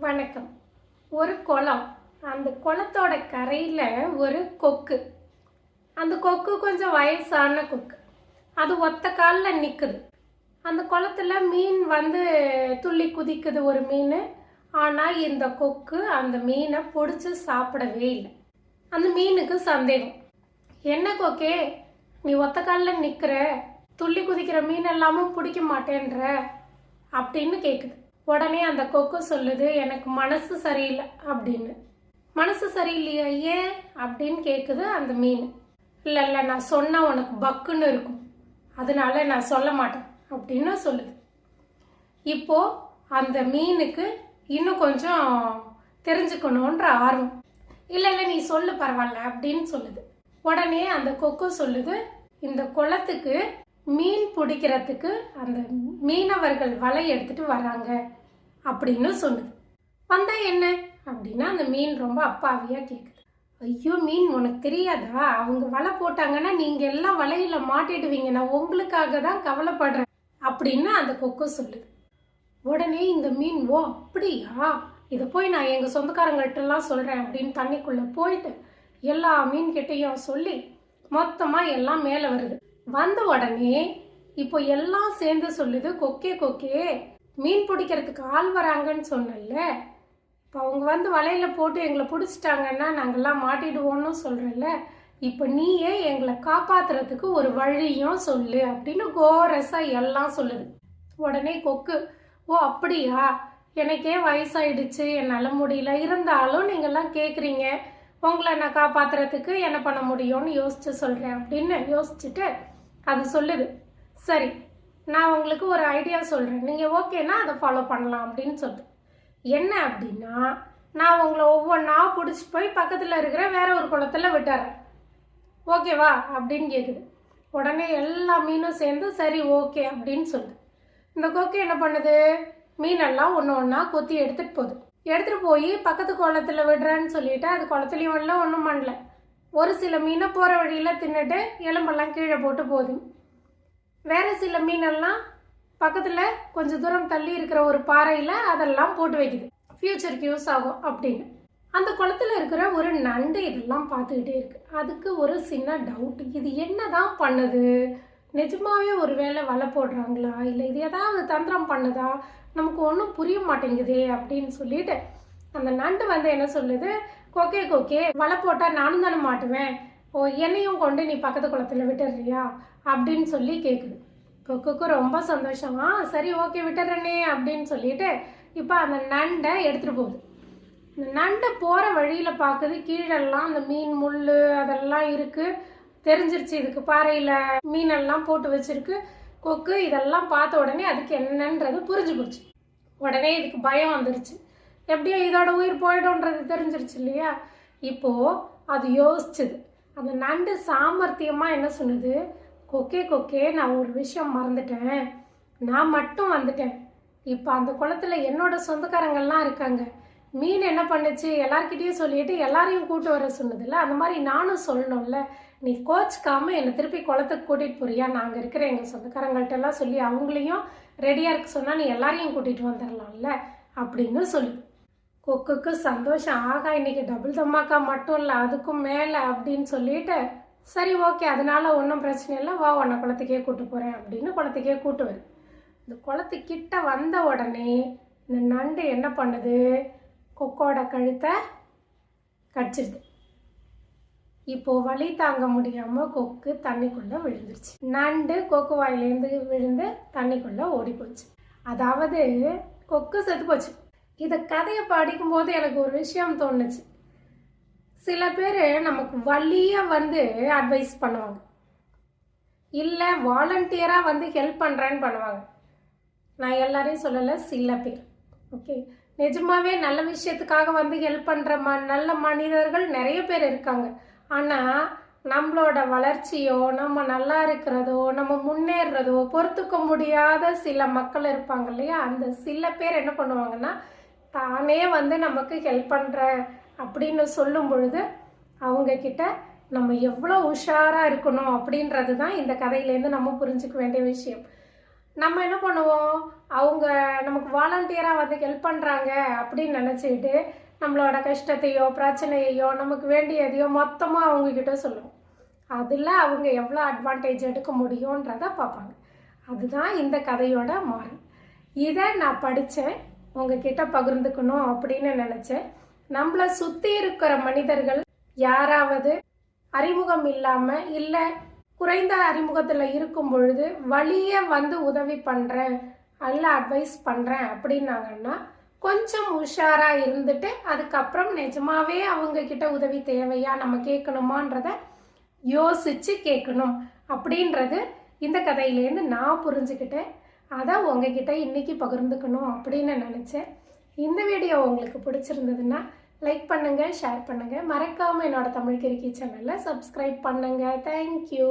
வணக்கம். ஒரு குளம். அந்த குளத்தோட கரையில் ஒரு கொக்கு. அந்த கொக்கு கொஞ்சம் வயசான கொக்கு. அது ஒத்த காலில் நிற்குது அந்த குளத்துல மீன் வந்து துள்ளி குதிக்குது ஒரு மீன். ஆனால் இந்த கொக்கு அந்த மீனை பிடிச்சி சாப்பிடவே இல்லை. அந்த மீனுக்கு சந்தேகம். என்ன கொக்கே? நீ ஒத்த காலில் நிற்கிற துள்ளி குதிக்கிற மீன் எல்லாமும் பிடிக்க மாட்டேன்ற. அப்படின்னு கேட்குது உடனே அந்த கொக்கு சொல்லுது எனக்கு மனசு சரியில்லை அப்படின்னு. மனசு சரியில்லையா? ஏன்? அப்படின்னு கேட்குது அந்த மீன். இல்லை இல்லை நான் சொன்னால் உனக்கு பக்குன்னு இருக்கும். அதனால நான் சொல்ல மாட்டேன் அப்படின்னு சொல்லுது. இப்போ அந்த மீனுக்கு இன்னும் கொஞ்சம் தெரிஞ்சுக்கணுன்ற ஆர்வம். இல்லை இல்லை நீ சொல்லு பரவாயில்ல அப்படின்னு சொல்லுது. உடனே அந்த கொக்கு சொல்லுது இந்த குளத்துக்கு மீன் பிடிக்கிறதுக்கு அந்த மீனவர்கள் வலை எடுத்துட்டு வராங்க அப்படின்னு சொன்னது. வந்தா என்ன? அப்படின்னா அந்த மீன் ரொம்ப அப்பாவியா கேக்குது. ஐயோ மீன் உனக்கு தெரியாதா? அவங்க வலை போட்டாங்கன்னா நீங்க எல்லாம் வலையில மாட்டிடுவீங்க. நான் உங்களுக்காக தான் கவலைப்படுறேன் அப்படின்னு அந்த கொக்கு சொல்லுது. உடனே இந்த மீன் ஓ அப்படியா? இதை போய் நான் எங்கள் சொந்தக்காரங்கள்ட்டலாம் சொல்கிறேன் அப்படின்னு தண்ணிக்குள்ளே போயிட்டு எல்லா மீன்கிட்டயும் சொல்லி மொத்தமாக எல்லாம் மேலே வருது. வந்த உடனே இப்போ எல்லாம் சேர்ந்து சொல்லுது கொக்கே கொக்கே மீன் பிடிக்கிறதுக்கு ஆள் வராங்கன்னு சொன்னல இப்போ அவங்க வந்து வலையில் போட்டு எங்களை பிடிச்சிட்டாங்கன்னா நாங்கள்லாம் மாட்டிடுவோம்னு சொல்கிறல்ல இப்போ நீயே எங்களை காப்பாத்துறதுக்கு ஒரு வழியும் சொல்லு அப்படின்னு கோரஸாக எல்லாம் சொல்லுது. உடனே கொக்கு ஓ அப்படியா? எனக்கே வயசாயிடுச்சு என்னால் முடியல. இருந்தாலும் நீங்கள்லாம் கேட்குறீங்க உங்களை நான் காப்பாத்துறதுக்கு என்ன பண்ண முடியும்னு யோசிச்சு சொல்கிறேன் அப்படின்னு யோசிச்சுட்டு அது சொல்லுது. சரி நான் உங்களுக்கு ஒரு ஐடியா சொல்கிறேன் நீங்கள் ஓகேனா அதை ஃபாலோ பண்ணலாம் அப்படின்னு சொல்லுது. என்ன அப்படின்னா நான் உங்களை ஒவ்வொன்றா பிடிச்சி போய் பக்கத்தில் இருக்கிற வேற ஒரு குளத்துல விட்டுறேன். ஓகேவா அப்படின்னு கேட்குது உடனே எல்லா மீனும் சேர்ந்து சரி ஓகே அப்படின்னு சொல்லுது. இந்த கொக்கு என்ன பண்ணுது? மீனெல்லாம் ஒன்று ஒன்றா கொத்தி எடுத்துகிட்டு போகுது. எடுத்துகிட்டு போய் பக்கத்து குளத்துல விடுறேன்னு சொல்லிட்டு அது குளத்துலையும் வரல ஒன்றும் பண்ணல. ஒரு சில மீனை போகிற வழியில் தின்னுட்டு எலும்பெல்லாம் கீழே போட்டு போகுது. வேறு சில மீனெல்லாம் பக்கத்தில் கொஞ்சம் தூரம் தள்ளி இருக்கிற ஒரு பாறையில் அதெல்லாம் போட்டு வைக்குது. ஃப்யூச்சருக்கு யூஸ் ஆகும் அப்படின்னு. அந்த குளத்துல இருக்கிற ஒரு நண்டு இதெல்லாம் பார்த்துக்கிட்டே இருக்கு. அதுக்கு ஒரு சின்ன டவுட் இது என்ன தான் பண்ணுது? நிஜமாவே ஒரு வேளை வலை போடுறாங்களா? இல்லை இது ஏதாவது தந்திரம் பண்ணுதா? நமக்கு ஒன்றும் புரிய மாட்டேங்குதே அப்படின்னு சொல்லிட்டு அந்த நண்டு வந்து என்ன சொல்லுது? கொக்கே கொக்கே வலை போட்டால் நானும் தானே மாட்டுவேன். ஓ என்னையும் கொண்டு நீ பக்கத்து குளத்தில் விட்டுடுறியா? அப்படின்னு சொல்லி கேட்குது கொக்குக்கு ரொம்ப சந்தோஷமா. சரி ஓகே விட்டுறனே அப்படின்னு சொல்லிட்டு இப்போ அந்த நண்டை எடுத்துகிட்டு போகுது. இந்த நண்டை போகிற வழியில் பார்க்குது கீழெல்லாம் அந்த மீன் முள் அதெல்லாம் இருக்குது தெரிஞ்சிருச்சு இதுக்கு பாறையில் மீனெல்லாம் போட்டு வச்சிருக்கு. கொக்கு இதெல்லாம் பார்த்த உடனே அதுக்கு என்னன்றது புரிஞ்சு போச்சு. உடனே இதுக்கு பயம் வந்துருச்சு. எப்படியோ இதோட உயிர் போயிடும்ன்றது தெரிஞ்சிருச்சு இல்லையா? இப்போது அது யோசிச்சுது. அந்த நண்டு சாமர்த்தியமாக என்ன சொன்னது? கொக்கே கொக்கே நான் ஒரு விஷயம் மறந்துட்டேன். நான் மட்டும் வந்துட்டேன். இப்போ அந்த குளத்துல என்னோட சொந்தக்காரங்கள்லாம் இருக்காங்க. மீன் என்ன பண்ணுச்சு? எல்லார்கிட்டேயும் சொல்லிட்டு எல்லாரையும் கூட்டு வர சொன்னதில்ல அந்த மாதிரி நானும் சொல்லணும்ல. நீ கோச்சிக்காமல் என்னை திருப்பி குளத்துக்கு கூட்டிகிட்டு போறியா? நாங்கள் இருக்கிற எங்கள் சொந்தக்காரங்கள்ட்டெல்லாம் சொல்லி அவங்களையும் ரெடியாக இருக்க சொன்னால் நீ எல்லாரையும் கூட்டிகிட்டு வந்துடலாம்ல அப்படின்னு சொல்லு. கொக்குக்கு சந்தோஷம். ஆகா இன்னைக்கு டபுள் தம்மாக்கா மட்டும் இல்லை அதுக்கும் மேலே அப்படின்னு சொல்லிட்டு சரி ஓகே அதனால ஒன்றும் பிரச்சனை இல்லை வா உன்னை குளத்துக்கே கூட்டு போகிறேன் அப்படின்னு குளத்துக்கே கூட்டுவேன். இந்த குளத்துக்கிட்ட வந்த உடனே இந்த நண்டு என்ன பண்ணுது? கொக்கோட கழுத்தை கடிச்சிருது. இப்போது வலி தாங்க முடியாமல் கொக்கு தண்ணிக்குள்ளே விழுந்துருச்சு. நண்டு கொக்கு வாயிலேருந்து விழுந்து தண்ணிக்குள்ளே ஓடி போச்சு அதாவது கொக்கு செத்து போச்சு இதை கதையை படிக்கும்போது எனக்கு ஒரு விஷயம் தோணுச்சு. சில பேர் நமக்கு வழியாக வந்து அட்வைஸ் பண்ணுவாங்க. இல்லை வாலண்டியராக வந்து ஹெல்ப் பண்ணுறேன்னு பண்ணுவாங்க. நான் எல்லாரையும் சொல்லலை சில பேர். ஓகே நிஜமாவே நல்ல விஷயத்துக்காக வந்து ஹெல்ப் பண்ணுற ம நல்ல மனிதர்கள் நிறைய பேர் இருக்காங்க. ஆனால் நம்மளோட வளர்ச்சியோ நம்ம நல்லா இருக்கிறதோ நம்ம முன்னேறதோ பொறுத்துக்க முடியாத சில மக்கள் இருப்பாங்க இல்லையா? அந்த சில பேர் என்ன பண்ணுவாங்கன்னா தானே வந்து நமக்கு ஹெல்ப் பண்ணுற அப்படின்னு சொல்லும் பொழுது அவங்கக்கிட்ட நம்ம எவ்வளோ உஷாராக இருக்கணும் அப்படின்றது தான் இந்த கதையிலேருந்து நம்ம புரிஞ்சுக்க வேண்டிய விஷயம். நம்ம என்ன பண்ணுவோம்? அவங்க நமக்கு வாலண்டியராக வந்து ஹெல்ப் பண்ணுறாங்க அப்படின்னு நினச்சிக்கிட்டு நம்மளோட கஷ்டத்தையோ பிரச்சனையையோ நமக்கு வேண்டியதையோ மொத்தமாக அவங்கக்கிட்ட சொல்லுவோம். அதில் அவங்க எவ்வளோ அட்வான்டேஜ் எடுக்க முடியுன்றத பார்ப்பாங்க. அதுதான் இந்த கதையோட மாறல் இதை நான் படித்தேன் உங்ககிட்ட பகிர்ந்துக்கணும் அப்படின்னு நினச்சேன். நம்மளை சுற்றி இருக்கிற மனிதர்கள் யாராவது அறிமுகம் இல்லாமல் இல்லை குறைந்த அறிமுகத்தில் இருக்கும் பொழுது வழியே வந்து உதவி பண்ணுறேன் அல்ல அட்வைஸ் பண்ணுறேன் அப்படின்னாங்கன்னா கொஞ்சம் உஷாராக இருந்துட்டு அதுக்கப்புறம் நிஜமாவே அவங்கக்கிட்ட உதவி தேவையா நம்ம கேட்கணுமான்றத யோசித்து கேட்கணும். அப்படின்றது இந்த கதையிலேருந்து நான் புரிஞ்சுக்கிட்டேன். அதான் உங்ககிட்ட இன்றைக்கி பகிர்ந்துக்கணும் அப்படின்னு நினச்சேன். இந்த வீடியோ உங்களுக்கு பிடிச்சிருந்ததுன்னா லைக் பண்ணுங்கள் ஷேர் பண்ணுங்கள் மறக்காமல் என்னோடய தமிழ் கிரிக்கி சேனலில் சப்ஸ்கிரைப் பண்ணுங்கள் தேங்க்யூ